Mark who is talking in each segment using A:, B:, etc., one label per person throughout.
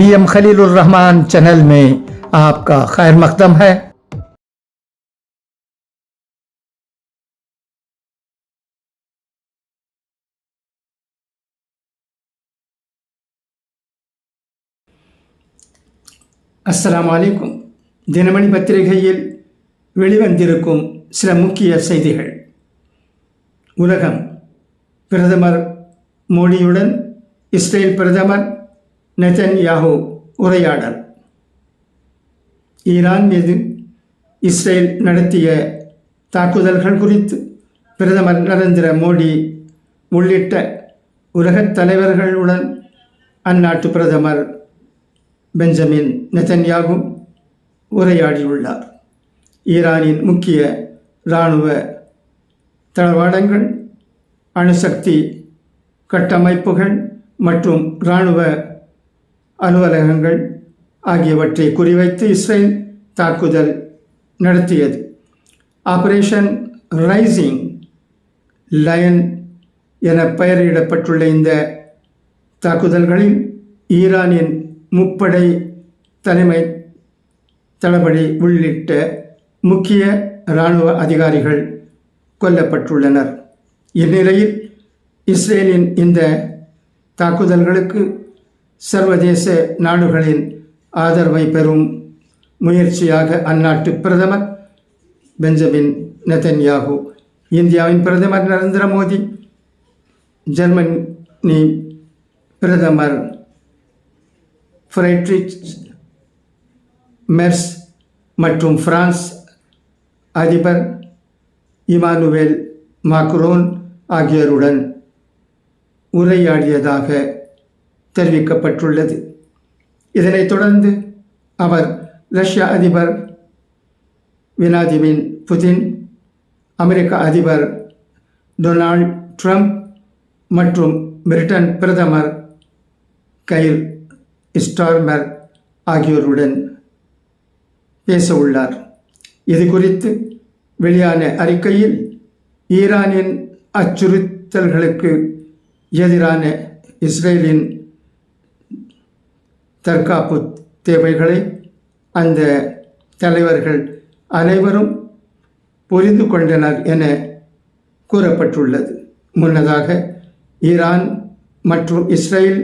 A: V M Khalilur Rahman channel में आपका खैर मकदम है
B: அஸ்ஸலாமு அலைக்கும் தினமணி பத்திரிகையில் வெளிவந்திருக்கும் சில முக்கிய செய்திகள் உலகம் பிரதமர் மோடியுடன் இஸ்ரேல் பிரதமர் நெதன்யாஹூ உரையாடல். ஈரான் மீது இஸ்ரேல் நடத்திய தாக்குதல்கள் குறித்து பிரதமர் நரேந்திர மோடி உள்ளிட்ட உலகத் தலைவர்களுடன் அந்நாட்டு பிரதமர் பெஞ்சமின் நெதன்யாகு உரையாடியுள்ளார். ஈரானின் முக்கிய இராணுவ தளவாடங்கள் அணுசக்தி கட்டமைப்புகள் மற்றும் இராணுவ அலுவலகங்கள் ஆகியவற்றை குறிவைத்து இஸ்ரேல் தாக்குதல் நடத்தியது. ஆபரேஷன் ரைசிங் லயன் என பெயரிடப்பட்டுள்ள இந்த தாக்குதல்களில் ஈரானின் முப்படை தலைமை தளபதி உள்ளிட்ட முக்கிய இராணுவ அதிகாரிகள் கொல்லப்பட்டுள்ளனர். இந்நிலையில் இஸ்ரேலின் இந்த தாக்குதல்களுக்கு சர்வதேச நாடுகளின் ஆதரவை பெறும் முயற்சியாக அந்நாட்டு பிரதமர் பெஞ்சமின் நெதன்யாகு இந்தியாவின் பிரதமர் நரேந்திர மோடி ஜெர்மனி பிரதமர் ஃப்ரெட்ரிச் மெர்ஸ் மற்றும் பிரான்ஸ் அதிபர் இமானுவேல் மாக்ரோன் ஆகியோருடன் உரையாடியதாக தெரிவிக்கப்பட்டுள்ளது. இதனைத் தொடர்ந்து அவர் ரஷ்ய அதிபர் வினாதிமின் புதின் அமெரிக்க அதிபர் டொனால்ட் ட்ரம்ப் மற்றும் பிரிட்டன் பிரதமர் கைல் ஸ்டார்மர் ஆகியோருடன் பேச உள்ளார் இது குறித்து வெளியான அறிக்கையில் ஈரானின் அச்சுறுத்தல்களுக்கு எதிரான இஸ்ரேலின் தற்காப்பு தேவைகளை அந்த தலைவர்கள் அனைவரும் புரிந்து கொண்டனர் என கூறப்பட்டுள்ளது. முன்னதாக ஈரான் மற்றும் இஸ்ரேல்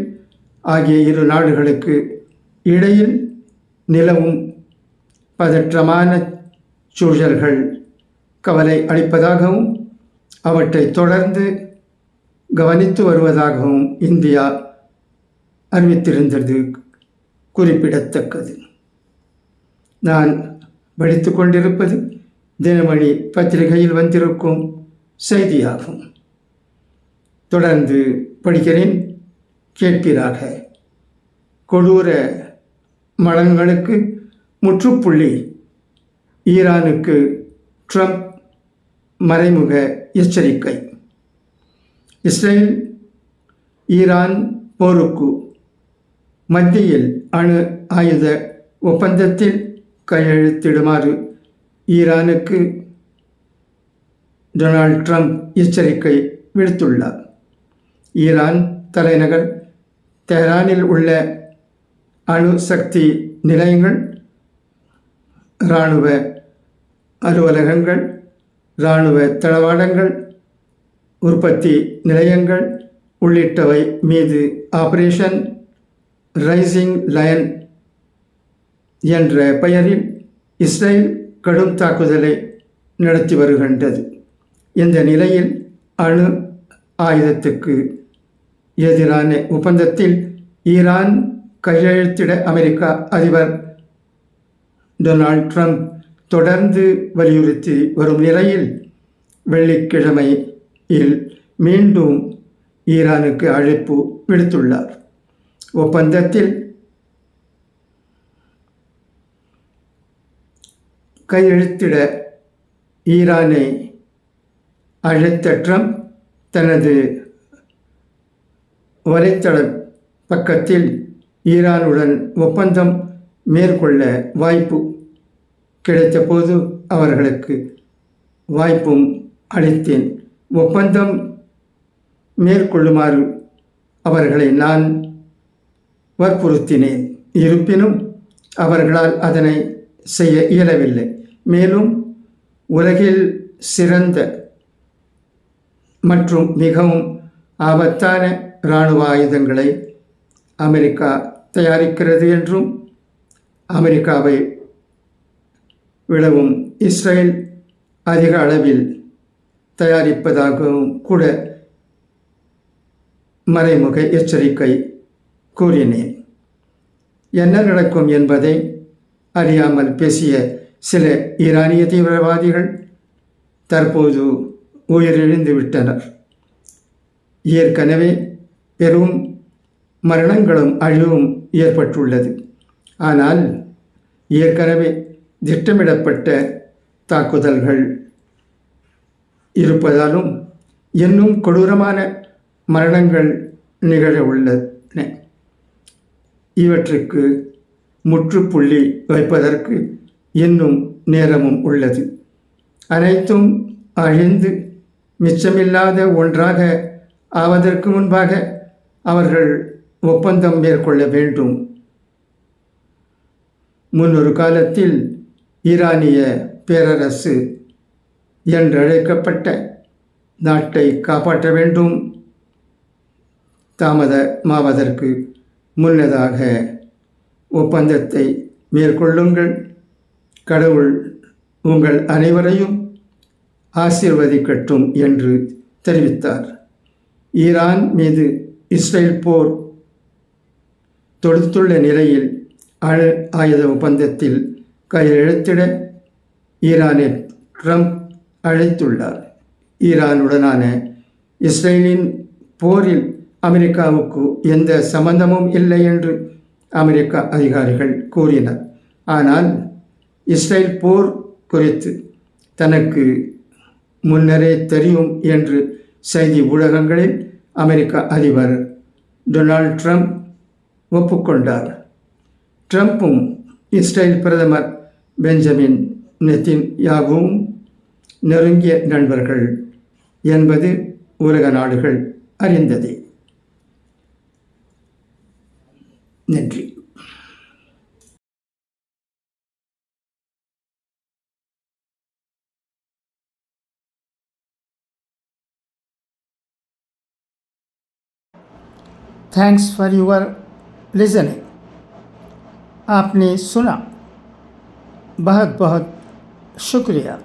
B: ஆகிய இரு நாடுகளுக்கு இடையில் நிலவும் பதற்றமான சூழல்கள் கவலை அளிப்பதாகவும் அவற்றை தொடர்ந்து கவனித்து வருவதாகவும் இந்தியா அறிவித்திருந்தது. குறிப்பிடத்தக்கது. நான் படித்து கொண்டிருப்பது தினமணி பத்திரிகையில் வந்திருக்கும் செய்தியாகும். தொடர்ந்து படிக்கிறேன் கேட்பீராக. கொடூர மலன்களுக்கு முற்றுப்புள்ளி. ஈரானுக்கு ட்ரம்ப் மறைமுக எச்சரிக்கை. இஸ்ரேல் ஈரான் போருக்கு மத்தியில் அணு ஆயுத ஒப்பந்தத்தில் கையெழுத்திடுமாறு ஈரானுக்கு டொனால்ட் ட்ரம்ப் எச்சரிக்கை விடுத்துள்ளார். ஈரான் தலைநகர் தெஹரானில் உள்ள அணு சக்தி நிலையங்கள் இராணுவ அலுவலகங்கள் இராணுவ தளவாடங்கள் உற்பத்தி நிலையங்கள் உள்ளிட்டவை மீது ஆபரேஷன் ரைசிங் லயன் என்ற பெயரில் இஸ்ரேல் கடும் தாக்குதலை நடத்தி வருகின்றது. இந்த நிலையில் அணு ஆயுதத்துக்கு எதிரான ஒப்பந்தத்தில் ஈரான் கையெழுத்திட அமெரிக்கா அதிபர் டொனால்ட் ட்ரம்ப் தொடர்ந்து வலியுறுத்தி வரும் நிலையில் வெள்ளிக்கிழமையில் மீண்டும் ஈரானுக்கு அழைப்பு விடுத்துள்ளார். ஒப்பந்தத்தில் கையெழுத்திட ஈரானை அழைத்த ட்ரம்ப் தனது வலைத்தள பக்கத்தில் ஈரானுடன் ஒப்பந்தம் மேற்கொள்ள வாய்ப்பு கிடைத்தபோது அவர்களுக்கு வாய்ப்பும் அளித்தேன். ஒப்பந்தம் மேற்கொள்ளுமாறு அவர்களை நான் வற்புறுத்தினேன். இருப்பினும் அவர்களால் அதனை செய்ய இயலவில்லை. மேலும் உலகில் சிறந்த மற்றும் மிகவும் ஆபத்தான இராணுவ ஆயுதங்களை அமெரிக்கா தயாரிக்கிறது என்றும் அமெரிக்காவை விடவும் இஸ்ரேல் அதிக அளவில் தயாரிப்பதாகவும் கூட மறைமுக எச்சரிக்கை கூறினேன். என்ன நடக்கும் என்பதை அறியாமல் பேசிய சில ஈரானிய தீவிரவாதிகள் தற்போது உயிரிழந்து விட்டனர். ஏற்கனவே பெரும் மரணங்களும் அழிவும் ஏற்பட்டுள்ளது. ஆனால் ஏற்கனவே திட்டமிடப்பட்ட தாக்குதல்கள் இருப்பதாலும் இன்னும் கொடூரமான மரணங்கள் நிகழ உள்ளன. இவற்றுக்கு முற்றுப்புள்ளி வைப்பதற்கு இன்னும் நேரமும் உள்ளது. அனைத்தும் அழிந்து மிச்சமில்லாத ஒன்றாக ஆவதற்கு முன்பாக அவர்கள் ஒப்பந்தம் மேற்கொள்ள வேண்டும். முன்னொரு காலத்தில் ஈரானிய பேரரசு என்றழைக்கப்பட்ட நாட்டை காப்பாற்ற வேண்டும். தாமதமாவதற்கு முன்னதாக ஒப்பந்தத்தை மேற்கொள்ளுங்கள். கடவுள் உங்கள் அனைவரையும் ஆசீர்வதிக்கட்டும் என்று தெரிவித்தார். ஈரான் மீது இஸ்ரேல் போர் தொடுத்துள்ள நிலையில் அணு ஆயுத ஒப்பந்தத்தில் கையெழுத்திட ஈரானை ட்ரம்ப் அழைத்துள்ளார். ஈரானுடனான இஸ்ரேலின் போரில் அமெரிக்காவுக்கு எந்த சம்பந்தமும் இல்லை என்று அமெரிக்க அதிகாரிகள் கூறினர். ஆனால் இஸ்ரேல் போர் குறித்து தனக்கு முன்னரே தெரியும் என்று செய்தி ஊடகங்களில் அமெரிக்க அதிபர் டொனால்ட் ட்ரம்ப் ஒப்புக்கொண்டார். ட்ரம்ப்பும் இஸ்ரேல் பிரதமர் பெஞ்சமின் நெத்தின் யாகவும் நெருங்கிய நண்பர்கள் என்பது உலக நாடுகள் அறிந்ததே. நன்றி
A: थैंक्स फॉर योर लिसनिंग आपने सुना बहुत बहुत शुक्रिया